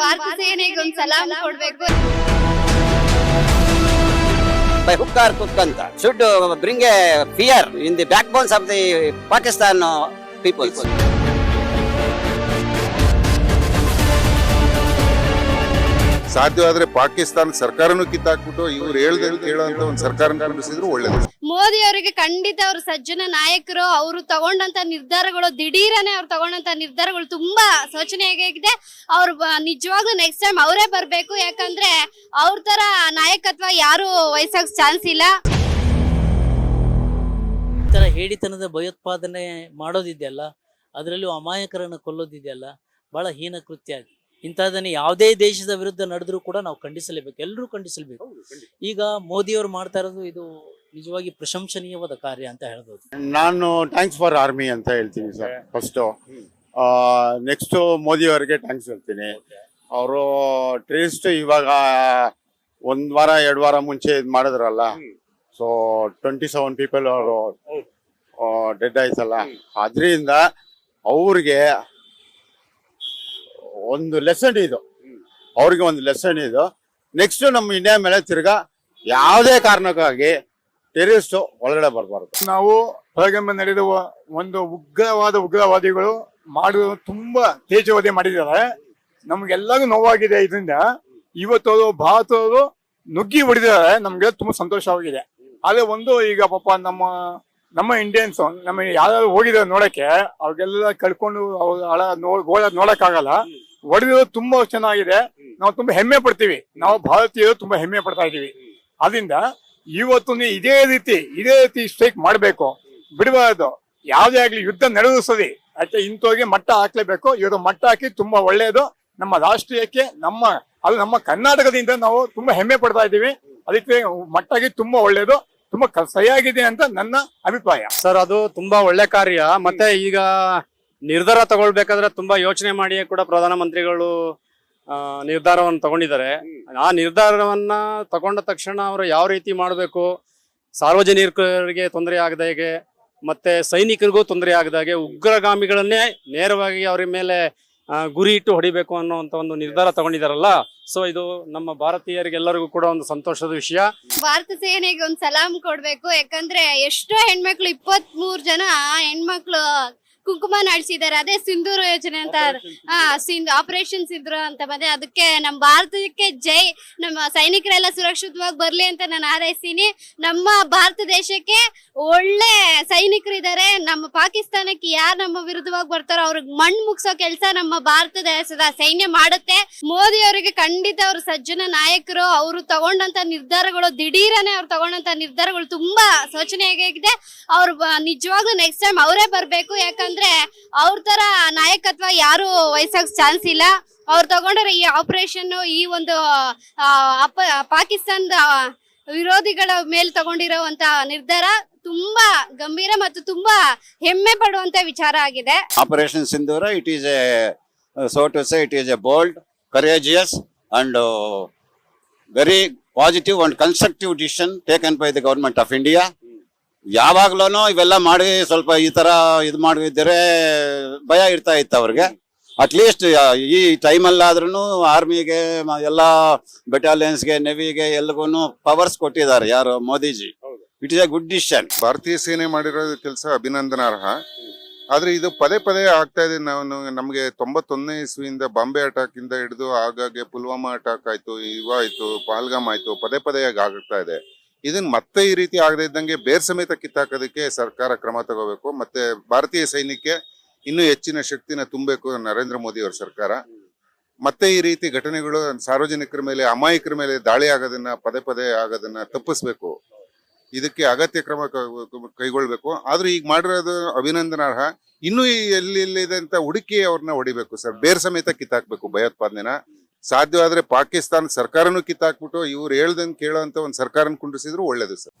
Bharat by hook or ಅಂತ should bring a in the backbones of the Pakistan peoples ಸಾಧ್ಯವಾದ್ರೆ Pakistan ಸರ್ಕಾರನು ಕಿತ್ತಾಕ್ಬಿಟ್ಟು ಇವ್ರು ಹೇಳ್ದಂಗೆ ಕೇಳುವಂತ ಒಂದು ಸರ್ಕಾರ ಕಲ್ಪಿಸಿದ್ರು ಒಳ್ಳೇದು. ಮೋದಿ ಅವರಿಗೆ ಖಂಡಿತ ಅವರು ಸಜ್ಜನ ನಾಯಕರು ಅವರು ತಗೊಂಡಂತ ನಿರ್ಧಾರಗಳು ದಿಢೀರನೆ ಅವ್ರು ತಗೊಂಡಂತ ನಿರ್ಧಾರಗಳು ತುಂಬಾ ಶೋಚನೆಯಾಗಿದೆ ಅವ್ರು ನಿಜವಾಗ್ಲೂ ನೆಕ್ಸ್ಟ್ ಟೈಮ್ ಅವರೇ ಬರ್ಬೇಕು ಯಾಕಂದ್ರೆ ಅವ್ರ ತರ ನಾಯಕತ್ವ ಯಾರು ವಹಿಸಕ್ ಚಾನ್ಸ್ ಇಲ್ಲ. ತರ ಹೇಳಿತನದ ಹೇಡಿತನದ ಭಯೋತ್ಪಾದನೆ ಮಾಡೋದಿದೆಯಲ್ಲ ಅದರಲ್ಲೂ ಅಮಾಯಕರನ್ನು ಕೊಲ್ಲೋದಿದೆಯಲ್ಲ ಬಹಳ ಹೀನ ಕೃತ್ಯ ಆಗಿ ಇಂಥದ್ದನ್ನು ಯಾವುದೇ ದೇಶದ ವಿರುದ್ಧ ನಡೆದ್ರೂ ಕೂಡ ನಾವು ಖಂಡಿಸಲೇಬೇಕು ಎಲ್ಲರೂ ಖಂಡಿಸಲೇಬೇಕು. ಈಗ ಮೋದಿಯವರು ಮಾಡ್ತಾ ಇರೋದು ಇದು ನಿಜವಾಗಿ ಪ್ರಶಂಸನೀಯವಾದ ಕಾರ್ಯ ಅಂತ ಹೇಳ್ಬೋದು. ನಾನು ಥ್ಯಾಂಕ್ಸ್ ಫಾರ್ ಆರ್ಮಿ ಅಂತ ಹೇಳ್ತೀನಿ ಸರ್ ಫಸ್ಟು ನೆಕ್ಸ್ಟ್ ಮೋದಿ ಅವರಿಗೆ ಥ್ಯಾಂಕ್ಸ್ ಹೇಳ್ತೀನಿ. ಅವರು ಟ್ರೇಸ್ಟ್ ಇವಾಗ ಒಂದ್ ವಾರ ಎರಡು ವಾರ ಮುಂಚೆ ಇದು ಮಾಡಿದ್ರಲ್ಲ ಸೊ ಟ್ವೆಂಟಿ ಸೆವೆನ್ ಪೀಪಲ್ ಅವರು ಡೆಡ್ ಆಯ್ತಲ್ಲ. ಅದರಿಂದ ಅವ್ರಿಗೆ ಒಂದು ಲೆಸನ್ ಇದು. ಅವ್ರಿಗೆ ಒಂದು ಲೆಸನ್ ಇದು. ನೆಕ್ಸ್ಟ್ ನಮ್ಮ ಇಂಡಿಯಾ ಮೇಲೆ ತಿರ್ಗಾ ಯಾವುದೇ ಕಾರಣಕ್ಕಾಗಿ ಟೆರರಿಸ್ಟ್ ಒಳಗಡೆ ಬರಬಾರ್ದು. ನಾವು ಹೊರಗೆಂಬ ನಡೆದ ಒಂದು ಉಗ್ರವಾದ ಉಗ್ರವಾದಿಗಳು ಮಾಡುವ ತುಂಬಾ ತೇಜವಾದಿ ಮಾಡಿದ್ದಾರೆ. ನಮ್ಗೆಲ್ಲರಿಗೂ ನೋವಾಗಿದೆ ಇದರಿಂದ. ಇವತ್ತು ಭಾರತದವರು ನುಗ್ಗಿ ಹೊಡೆದಿದ್ದಾರೆ. ನಮ್ಗೆ ತುಂಬಾ ಸಂತೋಷವಾಗಿದೆ ಆದ್ರೆ ಒಂದು ಈಗ ಪಾಪ ನಮ್ಮ ನಮ್ಮ ಇಂಡಿಯನ್ಸ್ ನಮ್ಮ ಯಾರು ಹೋಗಿದ್ದಾರೆ ನೋಡಕ್ಕೆ, ಅವ್ರಿಗೆಲ್ಲ ಕಳ್ಕೊಂಡು ಅವ್ರ ಹಳ ನೋಡ್, ಗೋಳ ನೋಡಕ್ಕಾಗಲ್ಲ. ಹೊಡೆದಿರೋದು ತುಂಬಾ ಚೆನ್ನಾಗಿದೆ. ನಾವು ತುಂಬಾ ಹೆಮ್ಮೆ ಪಡ್ತೀವಿ. ನಾವು ಭಾರತೀಯರು ತುಂಬಾ ಹೆಮ್ಮೆ ಪಡ್ತಾ ಇದೀವಿ ಅದರಿಂದ ಇವತ್ತು ನೀವು ಇದೇ ರೀತಿ ಇದೇ ರೀತಿ ಸ್ಟ್ರೈಕ್ ಮಾಡಬೇಕು. ಬಿಡಬಾರದು. ಯಾವುದೇ ಆಗ್ಲಿ ಯುದ್ಧ ನಡೆದು ಸರಿ ಯಾಕೆ ಇಂಥವ್ರಿಗೆ ಮಟ್ಟ ಹಾಕ್ಲೇಬೇಕು. ಇವರು ಮಟ್ಟ ಹಾಕಿ ತುಂಬಾ ಒಳ್ಳೆಯದು ನಮ್ಮ ರಾಷ್ಟ್ರೀಯಕ್ಕೆ ನಮ್ಮ ಅದು ನಮ್ಮ ಕರ್ನಾಟಕದಿಂದ ನಾವು ತುಂಬಾ ಹೆಮ್ಮೆ ಪಡ್ತಾ ಇದ್ದೀವಿ. ಅದಕ್ಕೆ ಮಟ್ಟಾಗಿ ತುಂಬಾ ಒಳ್ಳೆಯದು ತುಂಬಾ ಸರಿಯಾಗಿದೆ ಅಂತ ನನ್ನ ಅಭಿಪ್ರಾಯ. ಸರ್ ಅದು ತುಂಬಾ ಒಳ್ಳೆ ಕಾರ್ಯ. ಮತ್ತೆ ಈಗ ನಿರ್ಧಾರ ತಗೊಳ್ಬೇಕಾದ್ರೆ ತುಂಬಾ ಯೋಚನೆ ಮಾಡಿ ಕೂಡ ಪ್ರಧಾನಮಂತ್ರಿಗಳು ನಿರ್ಧಾರವನ್ನು ತಗೊಂಡಿದ್ದಾರೆ. ಆ ನಿರ್ಧಾರವನ್ನ ತಗೊಂಡ ತಕ್ಷಣ ಅವರು ಯಾವ ರೀತಿ ಮಾಡಬೇಕು? ಸಾರ್ವಜನಿಕರಿಗೆ ತೊಂದರೆ ಆಗದಾಗೆ ಮತ್ತೆ ಸೈನಿಕರಿಗೂ ತೊಂದರೆ ಆಗದಾಗೆ ಉಗ್ರಗಾಮಿಗಳನ್ನೇ ನೇರವಾಗಿ ಅವರ ಮೇಲೆ ಗುರಿ ಇಟ್ಟು ಹೊಡಿಬೇಕು ಅನ್ನುವಂತ ಒಂದು ನಿರ್ಧಾರ ತಗೊಂಡಿದಾರಲ್ಲ ಸೊ ಇದು ನಮ್ಮ ಭಾರತೀಯರಿಗೆಲ್ಲರಿಗೂ ಕೂಡ ಒಂದು ಸಂತೋಷದ ವಿಷಯ. ಭಾರತ ಸೇನೆಗೆ ಒಂದು ಸಲಾಮ್ ಕೊಡ್ಬೇಕು. ಯಾಕಂದ್ರೆ ಎಷ್ಟೋ ಹೆಣ್ಮಕ್ಳು ಇಪ್ಪತ್ತ್ ಮೂರ್ ಜನ ಹೆಣ್ಮಕ್ಳು ಕುಂಕುಮ ನಡೆಸಿದ್ದಾರೆ ಅದೇ ಸಿಂಧೂರು ಯೋಜನೆ ಅಂತ ಹಾ ಸಿಂಧು ಆಪರೇಷನ್ ಸಿಂಧೂರು ಅಂತ ಬಂದೆ. ಅದಕ್ಕೆ ನಮ್ಮ ಭಾರತಕ್ಕೆ ಜೈ. ನಮ್ಮ ಸೈನಿಕರೆಲ್ಲ ಸುರಕ್ಷಿತವಾಗಿ ಬರ್ಲಿ ಅಂತ ನಾನು ಹಾರೈಸ್ತೀನಿ. ನಮ್ಮ ಭಾರತ ದೇಶಕ್ಕೆ ಒಳ್ಳೆ ಸೈನಿಕರಿದ್ದಾರೆ ನಮ್ಮ ಪಾಕಿಸ್ತಾನಕ್ಕೆ ಯಾರು ನಮ್ಮ ವಿರುದ್ಧವಾಗಿ ಬರ್ತಾರೋ ಅವ್ರಿಗೆ ಮಣ್ಣು ಮುಗಿಸೋ ಕೆಲಸ ನಮ್ಮ ಭಾರತ ದೇಶದ ಸೈನ್ಯ ಮಾಡುತ್ತೆ. ಮೋದಿ ಅವರಿಗೆ ಖಂಡಿತ ಅವ್ರ ಸಜ್ಜನ ನಾಯಕರು. ಅವರು ತಗೊಂಡಂತ ನಿರ್ಧಾರಗಳು ದಿಢೀರನೆ ಅವ್ರು ತಗೊಂಡಂತ ನಿರ್ಧಾರಗಳು ತುಂಬಾ ಶೋಚನೆಯಾಗಿದೆ ಅವ್ರು ನಿಜವಾಗ್ಲೂ ನೆಕ್ಸ್ಟ್ ಟೈಮ್ ಅವರೇ ಬರ್ಬೇಕು. ಯಾಕಂದ್ರೆ ಯಾಕಂದ್ರೆ ಅವ್ರ ತರ ನಾಯಕತ್ವ ಯಾರು ವಹಿಸಕ್ ಚಾನ್ಸ್ ಇಲ್ಲ. ಅವ್ರು ತಗೊಂಡ್ರೆ ಈ ಆಪರೇಷನ್ ಈ ಒಂದು ಪಾಕಿಸ್ತಾನದ ವಿರೋಧಿಗಳ ಮೇಲೆ ತಗೊಂಡಿರುವಂತ ನಿರ್ಧಾರ ತುಂಬಾ ಗಂಭೀರ ಮತ್ತು ತುಂಬಾ ಹೆಮ್ಮೆ ಪಡುವಂತ ವಿಚಾರ ಆಗಿದೆ. Operation Sindoor it is a so it is a bold courageous and very positive and constructive decision taken by the government of India ಯಾವಾಗ್ಲೂ ಇವೆಲ್ಲ ಮಾಡಿ ಸ್ವಲ್ಪ ಈ ತರ ಇದು ಮಾಡಿದ್ರೆ ಭಯ ಇರ್ತಾ ಇತ್ತು ಅವ್ರಿಗೆ. ಅಟ್ಲೀಸ್ಟ್ ಈ ಟೈಮಲ್ಲಾದ್ರೂ ಆರ್ಮಿಗೆ ಎಲ್ಲ ಬೆಟಾಲಿಯನ್ಸ್ಗೆ ನೆವಿಗೆ ಎಲ್ಗೂ ಪವರ್ಸ್ ಕೊಟ್ಟಿದ್ದಾರೆ ಯಾರು? Modiji. It is a good decision ಭಾರತೀಯ ಸೇನೆ ಮಾಡಿರೋ ಕೆಲಸ ಅಭಿನಂದನಾರ್ಹ. ಆದ್ರೆ ಇದು ಪದೇ ಪದೇ ಆಗ್ತಾ ಇದೆ. ನಾವು ನಮಗೆ ತೊಂಬತ್ತೊಂದನೇ ಇಸ್ವಿಯಿಂದ ಬಾಂಬೆ ಅಟ್ಯಾಕ್ ಇಂದ ಹಿಡಿದು ಆಗಾಗ್ಗೆ ಪುಲ್ವಾಮಾ ಅಟ್ಯಾಕ್ ಆಯ್ತು ಇವಾಯ್ತು ಪಾಲ್ಗಾಮ್ ಆಯ್ತು ಪದೇ ಪದೇ ಆಗ್ತಾ ಇದೆ. ಇದನ್ನ ಮತ್ತೆ ಈ ರೀತಿ ಆಗದೆ ಇದ್ದಂಗೆ ಬೇರ್ ಸಮೇತ ಕಿತ್ತಾಕೋದಕ್ಕೆ ಸರ್ಕಾರ ಕ್ರಮ ತಗೋಬೇಕು, ಮತ್ತೆ ಭಾರತೀಯ ಸೈನ್ಯಕ್ಕೆ ಇನ್ನೂ ಹೆಚ್ಚಿನ ಶಕ್ತಿನ ತುಂಬಬೇಕು ನರೇಂದ್ರ ಮೋದಿ ಅವರ ಸರ್ಕಾರ. ಮತ್ತೆ ಈ ರೀತಿ ಘಟನೆಗಳು ಸಾರ್ವಜನಿಕರ ಮೇಲೆ, ಅಮಾಯಕರ ಮೇಲೆ ದಾಳಿ ಆಗೋದನ್ನ, ಪದೇ ಪದೇ ಆಗೋದನ್ನ ತಪ್ಪಿಸ್ಬೇಕು. ಇದಕ್ಕೆ ಅಗತ್ಯ ಕ್ರಮ ಕೈಗೊಳ್ಬೇಕು. ಆದ್ರೂ ಈಗ ಮಾಡಿರೋದು ಅಭಿನಂದನಾರ್ಹ. ಇನ್ನೂ ಎಲ್ಲಿ ಎಲ್ಲಿದೆ ಅಂತ ಹುಡುಕಿ ಅವ್ರನ್ನ ಹೊಡಿಬೇಕು ಸರ್. ಬೇರ್ ಸಮೇತ ಕಿತ್ತಾಕ್ಬೇಕು ಭಯೋತ್ಪಾದನೆನ. ಸಾಧ್ಯವಾದ್ರೆ ಪಾಕಿಸ್ತಾನ ಸರ್ಕಾರನೂ ಕಿತ್ತಾಕ್ಬಿಟ್ಟು ಇವ್ರು ಹೇಳ್ದಂಗೆ ಕೇಳೋಂತ ಒಂದು ಸರ್ಕಾರನ ಕುಂಡಿಸಿದ್ರು ಒಳ್ಳೇದು ಸರ್.